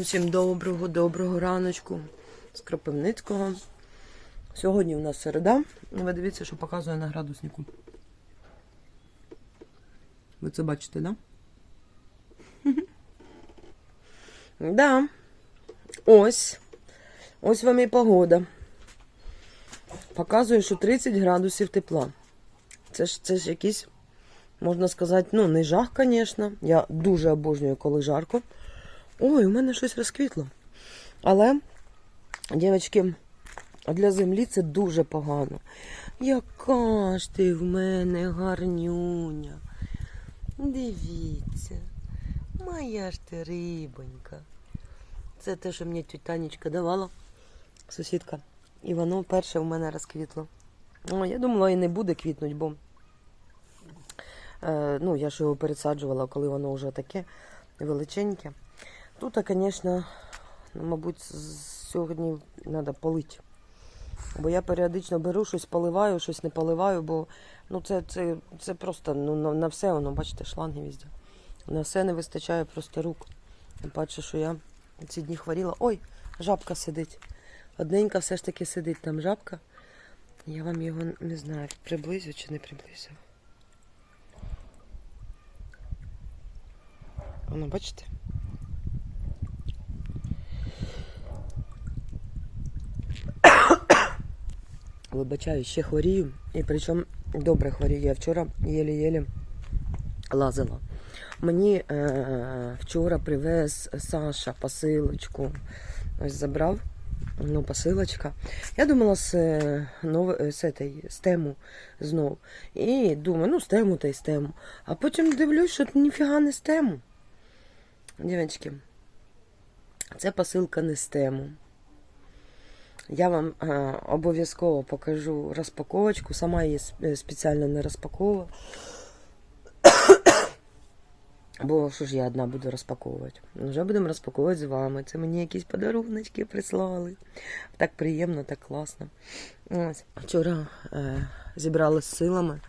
Усім доброго, доброго раночку з Кропивницького. Сьогодні у нас середа. Ви дивіться, що показує на градуснику. Ви це бачите, да? Да. Ось. Ось вам і погода. Показує, що 30 градусів тепла. Це ж, це ж якийсь, можна сказати, ну, не жах, звісно. Я дуже обожнюю, коли жарко. Ой, у мене щось розквітло. Але, дівчатки, для землі це дуже погано. Яка ж ти в мене гарнюня. Дивіться, моя ж ти рибонька. Це те, що мені тітя Танечка давала, сусідка. І воно перше у мене розквітло. О, я думала, і не буде квітнуть, бо е, ну, я ж його пересаджувала, коли воно вже таке величеньке. Тут, звісно, ну, мабуть, сьогодні треба полити. Бо я періодично беру щось поливаю, щось не поливаю, бо ну, це, це, це просто ну, на, на все воно, бачите, шланги везде. На все не вистачає просто рук. Тим паче, що я ці дні хворіла. Ой, жабка сидить. Одненька все ж таки сидить там жабка. Я вам його не знаю, приблизю чи не приблизю. Воно, бачите? Вибачаю, ще хворію. І причому добре хворію. Я вчора єлі-єлі лазила. Мені е, вчора привез Саша посилочку. Ось забрав. Ну, посилочка. Я думала з, е, нове, е, з, этой, з тему знов. І думаю, ну з тему та й з тему. А потім дивлюсь, що ніфіга не з тему. Дівчатки, це посилка не з тему. Я вам е, обов'язково покажу розпаковочку. Сама її е, спеціально не розпаковувала. Бо що ж я одна буду розпаковувати? Ну, Вже будемо розпаковувати з вами. Це мені якісь подаруночки прислали. Так приємно, так класно. Ось. Вчора е, зібрали з силами.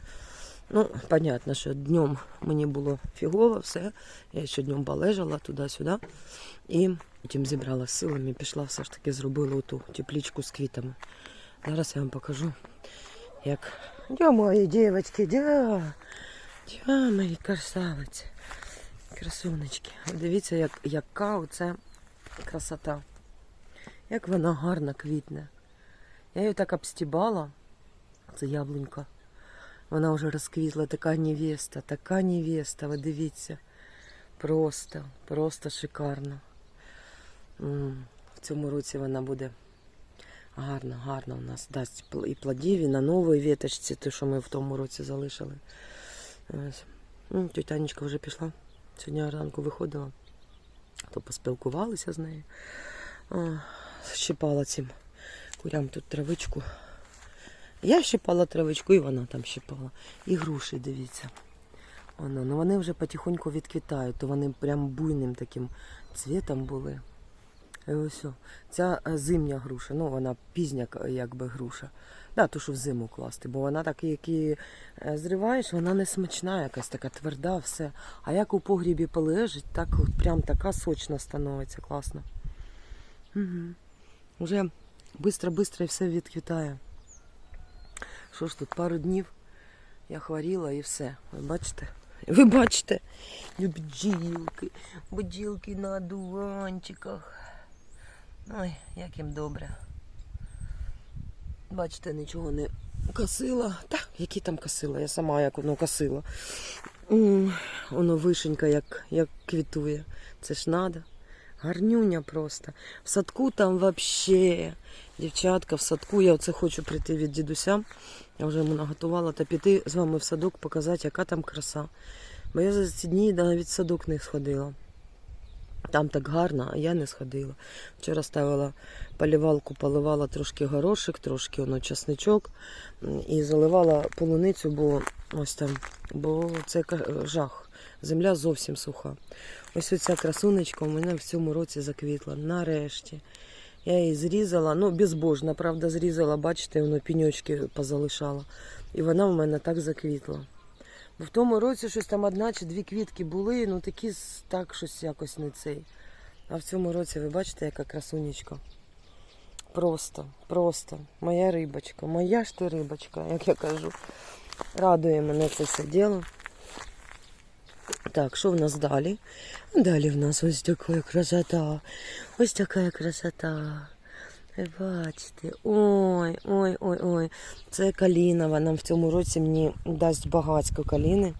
Ну, понятно, що днем мені було фігово все. Я ще днем полежала туди-сюди. І потім зібрала силами і пішла все ж таки зробила ту теплічку з квітами. Зараз я вам покажу, як. Дя мої дівчатки, дя. Дя мої красавиці. Красунечки. Дивіться, як, яка оце красота. Як вона гарно квітне. Я її так обстібала. Це яблунька. Вона вже розквітла, така невеста, така невеста, ви дивіться. Просто, просто шикарно. В цьому році вона буде гарно, гарно у нас дасть і плодів, і на новій віточці, те, що ми в тому році залишили. Ось. М, Тетя Анечка вже пішла. Сьогодні ранку виходила, то поспілкувалися з нею. Щипала цим курям тут травичку. Я щипала травичку, і вона там щипала. І груші, дивіться. Воно, ну вони вже потихоньку відквітають, то вони прям буйним таким цвітом були. І ось. Ця е, зимня груша, ну вона пізня якби груша. Да, то що в зиму класти, бо вона так, як і е, зриваєш, вона не смачна, якась така тверда, все. А як у погрібі полежить, так от прям така сочна становиться, класно. Угу. Уже бистро-бистро все відквітає. Що ж тут, пару днів я хворіла і все. Ви бачите? Ви бачите, бджілки, бджілки на дуванчиках. Ой, як їм добре. Бачите, нічого не косила. Та, які там косила? Я сама як воно косила. Воно вишенька як, як квітує. Це ж надо. Гарнюня просто. В садку там вообще. Дівчатка, в садку. Я оце хочу прийти від дідуся. Я вже йому наготувала та піти з вами в садок, показати, яка там краса. Бо я за ці дні навіть в садок не сходила. Там так гарно, а я не сходила. Вчора ставила полівалку, поливала трошки горошик, трошки воно часничок і заливала полуницю, бо ось там, бо це жах. Земля зовсім суха. Ось оця красунечка у мене в цьому році заквітла. Нарешті. Я її зрізала, ну безбожно, правда, зрізала, бачите, воно піньочки позалишала. І вона в мене так заквітла. Бо в тому році щось там одна чи дві квітки були, ну такі так щось якось не цей. А в цьому році ви бачите, яка красунечка. Просто, просто. Моя рибочка, моя ж ти рибочка, як я кажу. Радує мене це все діло. Так, що в нас далі? Далі в нас ось така красота. Ось така красота. Бачите, ой, ой, ой, ой. Це калінова. Нам в цьому році мені дасть багатсько каліни.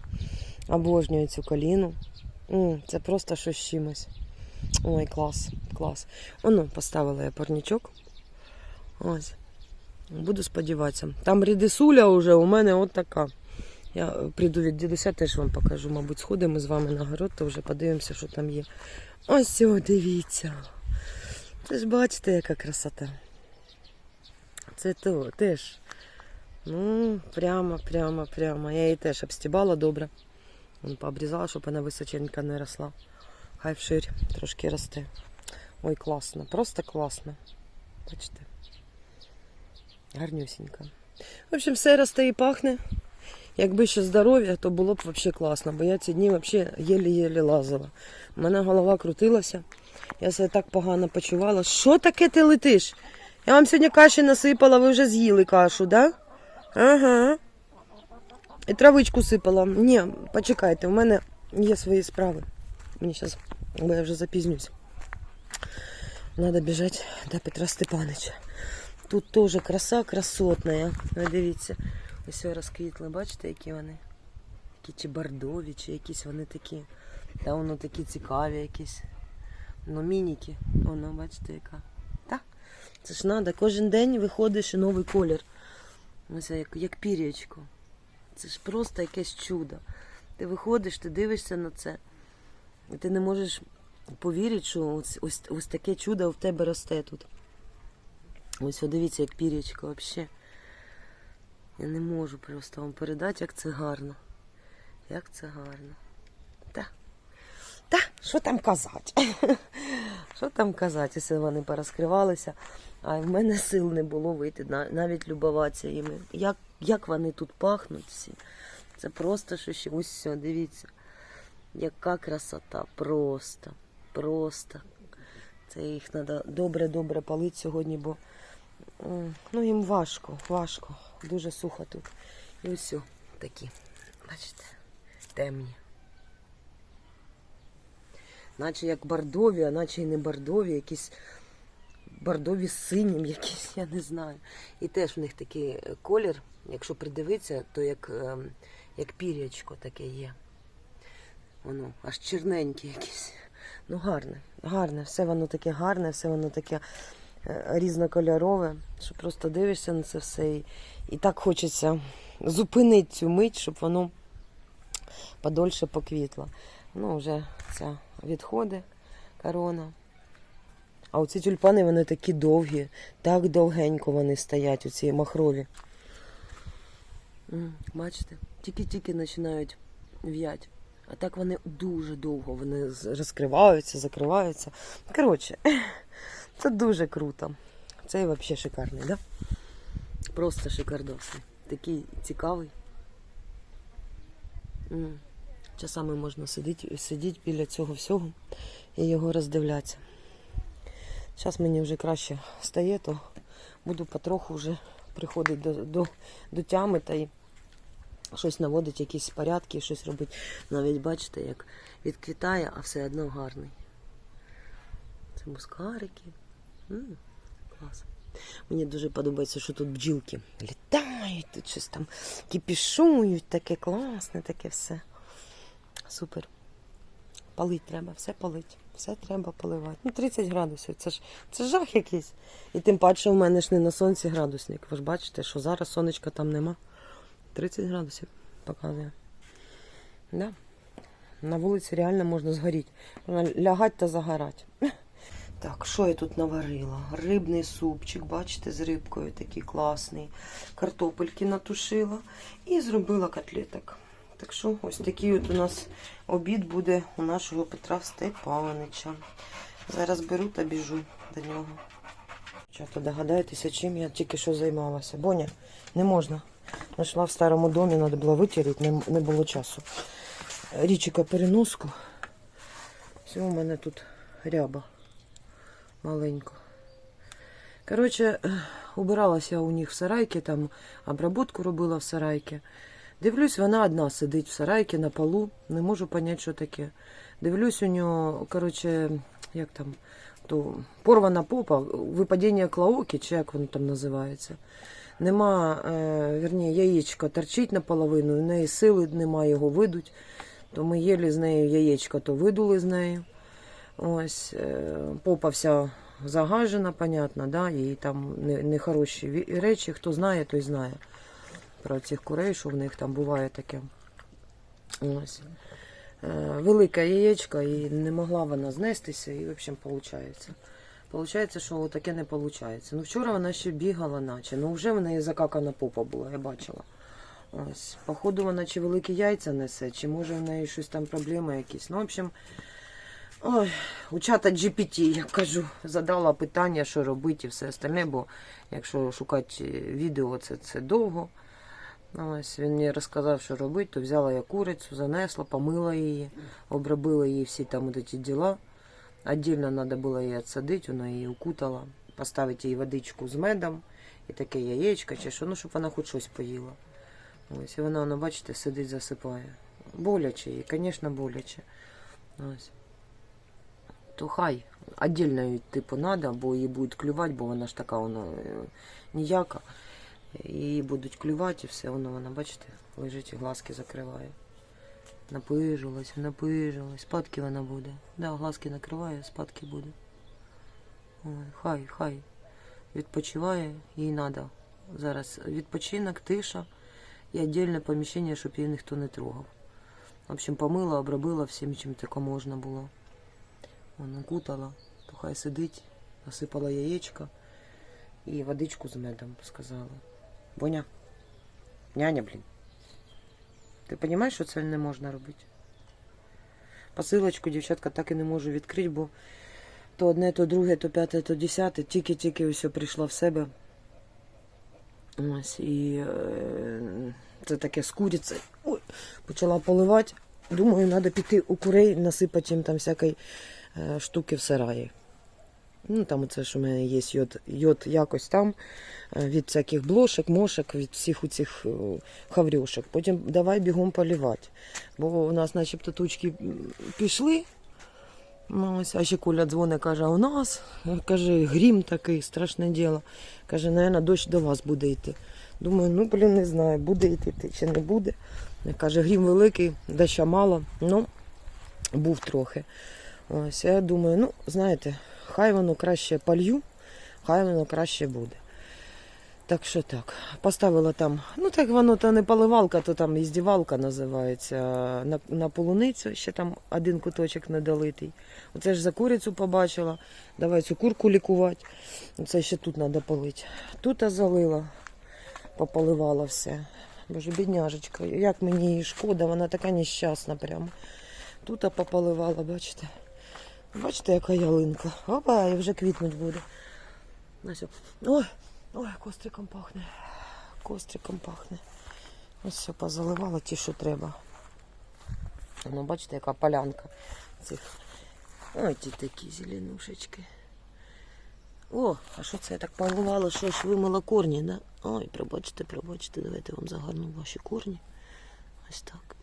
Обожнюю цю каліну. Це просто щось чимось. Ой, клас, клас. Оно, поставила я парничок. Ось. Буду сподіватися. Там рідисуля вже у мене от така. Я прийду від дідуся, теж вам покажу. Мабуть, сходимо з вами на город, то вже подивимося, що там є. Ось, о, дивіться. Це ж бачите, яка красота. Це то, теж. Ну, прямо, прямо, прямо. Я її теж обстібала добре. Вон пообрізала, щоб вона височенька не росла. Хай вширь трошки росте. Ой, класно, просто класно. Бачите? Гарнюсінька. В общем, все росте і пахне. Якби ще здоров'я, то було б взагалі класно, бо я ці дні взагалі єлі-єлі лазила. У мене голова крутилася. Я себе так погано почувала. Що таке ти летиш? Я вам сьогодні каші насипала, ви вже з'їли кашу, да? Ага. І травичку сипала. Ні, почекайте, у мене є свої справи. Мені зараз, бо я вже запізнюсь. Надо бежать до Петра Степанича. Тут теж краса красотна. Ви дивіться. Ось розквітли, бачите, які вони? Які чи бордові, чи якісь вони такі. Та воно такі цікаві якісь. Ну, мініки. Воно, бачите, яка. Так. Це ж треба, кожен день виходиш і новий колір. Ось як, як пір'ячко. Це ж просто якесь чудо. Ти виходиш, ти дивишся на це, і ти не можеш повірити, що ось, ось, ось таке чудо в тебе росте тут. Ось дивіться, як пір'ячко взагалі. Я не можу просто вам передати, як це гарно. Як це гарно. Та. Та, що там казати? Що там казати, якщо вони порозкривалися, а в мене сил не було вийти, навіть любуватися їми. Як, як вони тут пахнуть всі. Це просто що ще ось дивіться. Яка красота, просто, просто. Це їх треба добре-добре палити сьогодні, бо ну, їм важко, важко. Дуже сухо тут. І ось такі, бачите, темні. Наче як бордові, а наче і не бордові, якісь бордові з синім, якісь, я не знаю. І теж в них такий е, колір, якщо придивитися, то як, ем, як пір'ячко таке є. Воно аж черненьке якесь. Ну, гарне, гарне, все воно таке гарне, все воно таке різнокольорове, що просто дивишся на це все і, і так хочеться зупинити цю мить, щоб воно подольше поквітло. Ну, вже ця відходи, корона. А оці тюльпани вони такі довгі, так довгенько вони стоять, оці махрові. Бачите, тільки-тільки починають в'ять. А так вони дуже довго вони розкриваються, закриваються. Коротше, це дуже круто. Цей взагалі шикарний, да? Просто шикардосний. Такий цікавий. Часами можна сидіти, сидіти біля цього всього і його роздивлятися. Зараз мені вже краще стає, то буду потроху вже приходити до, до, до тями та й щось наводити, якісь порядки, щось робити. Навіть бачите, як відквітає, а все одно гарний. Це мускарики. Клас. Мені дуже подобається, що тут бджілки літають, тут щось там кіпішують, таке класне, таке все. Супер. Палить треба, все палить. Все треба поливати. Ну, 30 градусів. Це ж це жах якийсь. І тим паче в мене ж не на сонці градусник. Ви ж бачите, що зараз сонечка там нема. 30 градусів показує. Да. На вулиці реально можна згоріти. Лягати та загорати. Так, що я тут наварила? Рибний супчик, бачите, з рибкою такий класний. Картопельки натушила і зробила котлеток. Так що ось такий от у нас обід буде у нашого Петра Степанича. Зараз беру та біжу до нього. Чато догадаєтеся, чим я тільки що займалася. Боня, не можна. Нашла в старому домі, треба було витерти, не, не було часу. Річика переноску. Все, у мене тут ряба. Маленько. Коротше, е, убиралася у них в сарайці, там обработку робила в сарайці. Дивлюсь, вона одна сидить в сарайці на полу, не можу поняти, що таке. Дивлюсь, у нього, коротше, як там, то порвана попа, випадіння клаоки, чи як воно там називається. Нема, е, вірні, яєчко торчить наполовину, в неї сили немає його видуть. То ми єлі з нею яєчко, то видули з нею. Ось, е, попа вся загажена, понятно, да, і там нехороші речі. Хто знає, той знає про цих курей, що в них там буває таке. Ось. Е, Велике яєчко, і не могла вона знестися, і, в общем, виходить. Получається, що таке не виходить. Ну, вчора вона ще бігала, наче. Ну, вже в неї закакана попа була, я бачила. Ось. Походу, вона чи великі яйця несе, чи може в неї щось там проблеми якісь. Ну, в общем, ой, у чата GPT, я кажу, задала питання, що робити і все остальне, бо якщо шукати відео, це, це довго. Ось він мені розказав, що робити, то взяла я курицю, занесла, помила її, обробила їй всі там вот эти діла. Отдельно треба було її відсадити, вона її укутала, поставити їй водичку з медом і таке яєчко, чи що, ну, щоб вона хоч щось поїла. Ось, і вона, воно, бачите, сидить, засипає. Боляче їй, звісно, боляче. Ось. То хай, отдельно їй, типу, треба, бо її будуть клювати, бо вона ж така, вона е, ніяка. Її будуть клювати і все, воно, вона, бачите, лежить і глазки закриває. Напижилась, напижилась, спадки вона буде. Да, глазки накриває, спадки буде. Ой, хай, хай. Відпочиває, їй треба. Зараз відпочинок, тиша і віддільне поміщення, щоб її ніхто не трогав. В общем, помила, обробила всім, чим тако можна було. Вона кутала, то хай сидить, насипала яєчко і водичку з медом сказала. Боня, няня, блін. Ти розумієш, що це не можна робити? Посилочку дівчатка так і не можу відкрити, бо то одне, то друге, то п'яте, то десяте, тільки-тільки все прийшла в себе. Ось, і е, це таке з курицею. Ой, почала поливати. Думаю, треба піти у курей, насипати їм там всякої е, штуки в сараї. Ну, там оце ж у мене є йод, йод якось там, е, від всяких блошок, мошок, від всіх у цих хаврюшок. Потім давай бігом полівати. Бо у нас начебто тучки пішли. Ну, ось, а ще Коля дзвонить, каже, у нас, е, каже, грім такий, страшне діло. Каже, наверное, дощ до вас буде йти. Думаю, ну, блін, не знаю, буде йти ти чи не буде. Каже, грім великий, доща мало. Ну, був трохи. Ось, я думаю, ну, знаєте, хай воно краще полью, хай воно краще буде. Так що так, поставила там, ну так воно то не поливалка, то там іздівалка називається, на, на полуницю, ще там один куточок недолитий. Оце ж за курицю побачила, давай цю курку лікувати. Оце ще тут треба полити. Тут залила, пополивала все. Боже, бідняжечка, як мені її шкода, вона така нещасна прямо. Тут пополивала, бачите. Бачите, яка ялинка. Опа, і вже квітнуть буде. Ой, ой, костриком пахне. Костриком пахне. Ось все позаливала ті, що треба. Ну, бачите, яка полянка цих. Ой, ті такі зеленушечки. О, а що це я так поливала, що ж вимила корні, да? Ой, пробачте, пробачте, давайте вам загарну ваші корні. Ось так.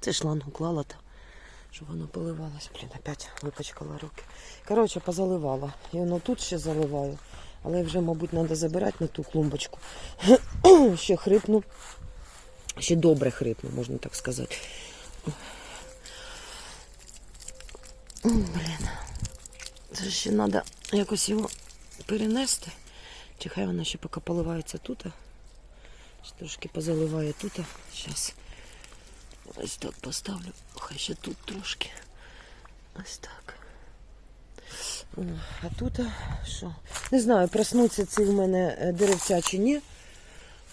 Це шланг уклала та щоб воно поливалось. Блін, опять випачкала руки. Коротше, позаливала. І воно тут ще заливаю. Але вже, мабуть, треба забирати на ту клумбочку. ще хрипну. Ще добре хрипну, можна так сказати. Блін. Це ще треба якось його перенести. Чи хай вона ще поки поливається тут. Ще трошки позаливає тут. Зараз. Ось так поставлю. Хай ще тут трошки. Ось так. О, А тут що? Не знаю, проснуться ці в мене е, деревця чи ні.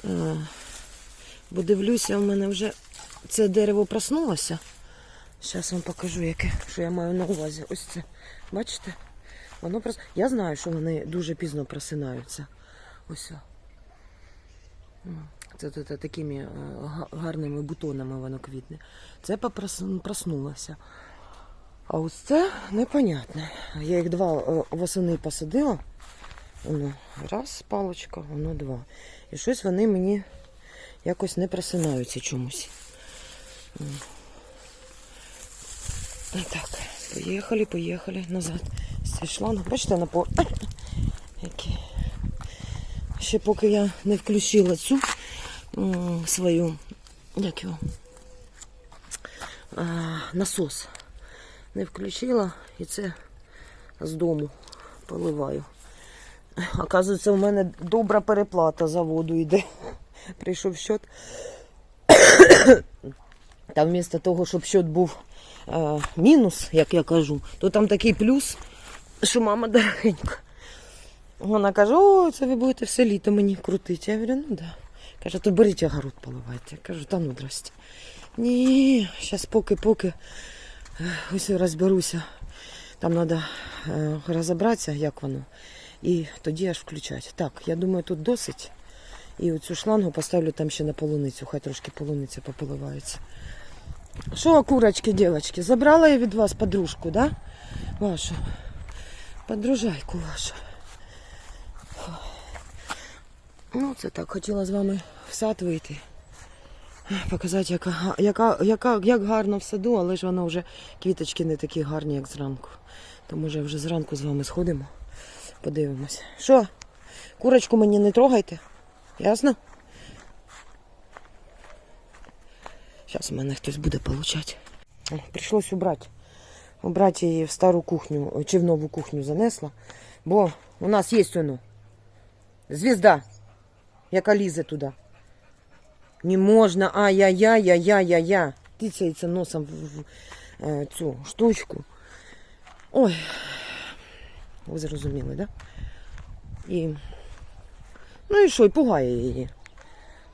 Е, Бо дивлюся, в мене вже це дерево проснулося. Зараз вам покажу, яке, що я маю на увазі. Ось це. Бачите? Воно прос... Я знаю, що вони дуже пізно просинаються. Ось. Це тут такими е, гарними бутонами воно квітне. Це проснулося. А ось це непонятне. Я їх два е, восени посадила. Воно раз палочка, воно два. І щось вони мені якось не просинаються чомусь. Так, поїхали, поїхали назад. Цей шланг. Бачите, напор. Який. Ще поки я не включила цю свою, як його, насос. Не включила і це з дому поливаю. Оказується, у мене добра переплата за воду йде. Прийшов счет. Там вмісто того, щоб счет був е, мінус, як я кажу, то там такий плюс, що мама дорогенька. Вона каже, о, це ви будете все літо мені крутити. Я говорю, ну да. Каже, то беріть огород поливайте. Я кажу, та ну здрасте. Ні, зараз поки-поки е, ось розберуся. Там треба розібратися, як воно. І тоді аж включати. Так, я думаю, тут досить. І оцю шлангу поставлю там ще на полуницю, хай трошки полуниця пополивається. Що, курочки, дівчатки, забрала я від вас подружку, да? Вашу. Подружайку вашу. Ну, це так, хотіла з вами в сад вийти. Показати, яка, яка, яка, як гарно в саду, але ж воно вже квіточки не такі гарні, як зранку. То може вже зранку з вами сходимо, подивимось. Що? Курочку мені не трогайте. Ясно? Зараз у мене хтось буде получати. Прийшлось убрати. Убрати її в стару кухню, чи в нову кухню занесла. Бо у нас є воно. Звізда, яка лізе туди. Не можна, ай-яй-яй-яй-яй-яй. Тицяється носом в, е, цю штучку. Ой. Ви зрозуміли, да? І. Ну і що, і пугає її.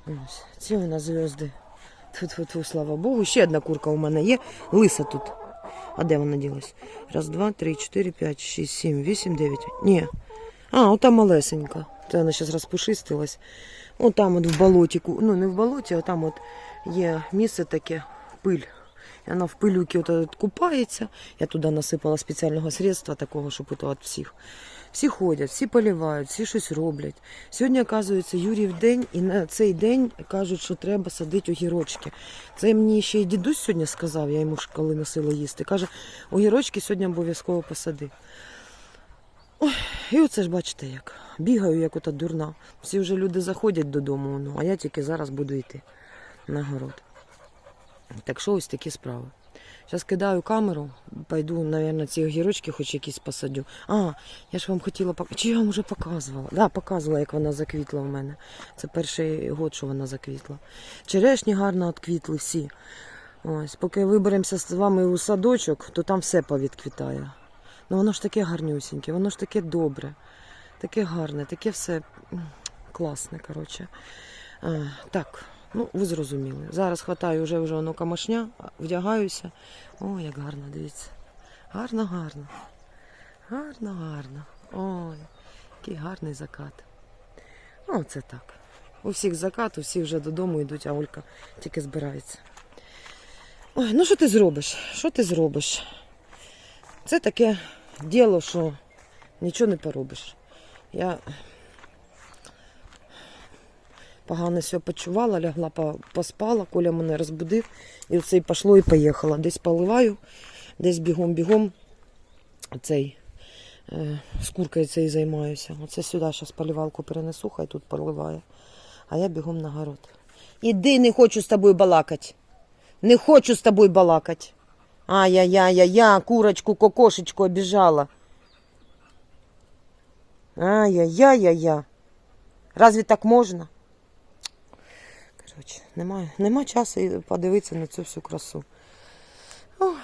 Ось, ці у нас. Тьфу-тьфу-тьфу, слава Богу. Ще одна курка у мене є. Лиса тут. А де вона ділась? Раз, два, три, чотири, п'ять, шість, сім, вісім, дев'ять. Ні. А, ота малесенька. Це вона зараз розпушистилась. От там от в болотіку. ну не в болоті, а там от є місце таке, пиль. І вона в пилюки от, от купається. Я туди насипала спеціального средства такого, щоб от, от всіх. Всі ходять, всі поливають, всі щось роблять. Сьогодні, оказується, Юрів день, і на цей день кажуть, що треба садити огірочки. Це мені ще й дідусь сьогодні сказав, я йому ж коли носила їсти. Каже, огірочки сьогодні обов'язково посади. Ой, і оце ж бачите як. Бігаю, як ота дурна. Всі вже люди заходять додому, ну, а я тільки зараз буду йти на город. Так що ось такі справи. Зараз кидаю камеру, пойду, мабуть, ці огірочки хоч якісь посадю. А, я ж вам хотіла показати. Чи я вам вже показувала? Так, да, показувала, як вона заквітла в мене. Це перший год, що вона заквітла. Черешні гарно відквітли всі. Ось, поки виберемося з вами у садочок, то там все повідквітає. Ну воно ж таке гарнюсіньке, воно ж таке добре, таке гарне, таке все класне, коротше. А, так, ну ви зрозуміли. Зараз хватаю вже вже воно камашня, вдягаюся. О, як гарно, дивіться. Гарно, гарно. Гарно, гарно. Ой, який гарний закат. Ну, це так. У всіх закат, усі вже додому йдуть, а Олька тільки збирається. Ой, ну що ти зробиш? Що ти зробиш? Це таке діло, що нічого не поробиш. Я погано себе почувала, лягла, поспала, Коля мене розбудив, і оце і пішло і поїхала. Десь поливаю, десь бігом-бігом цей е, з куркою цей займаюся. Оце сюди зараз поливалку перенесу, хай тут поливає. А я бігом на город. Іди, не хочу з тобою балакати. Не хочу з тобою балакати. Ай-яй-яй-яй, курочку, кокошечку обіжала. Ай-яй-яй-яй. Разве так можна? Коротше, немає, нема часу подивитися на цю всю красу. Ох,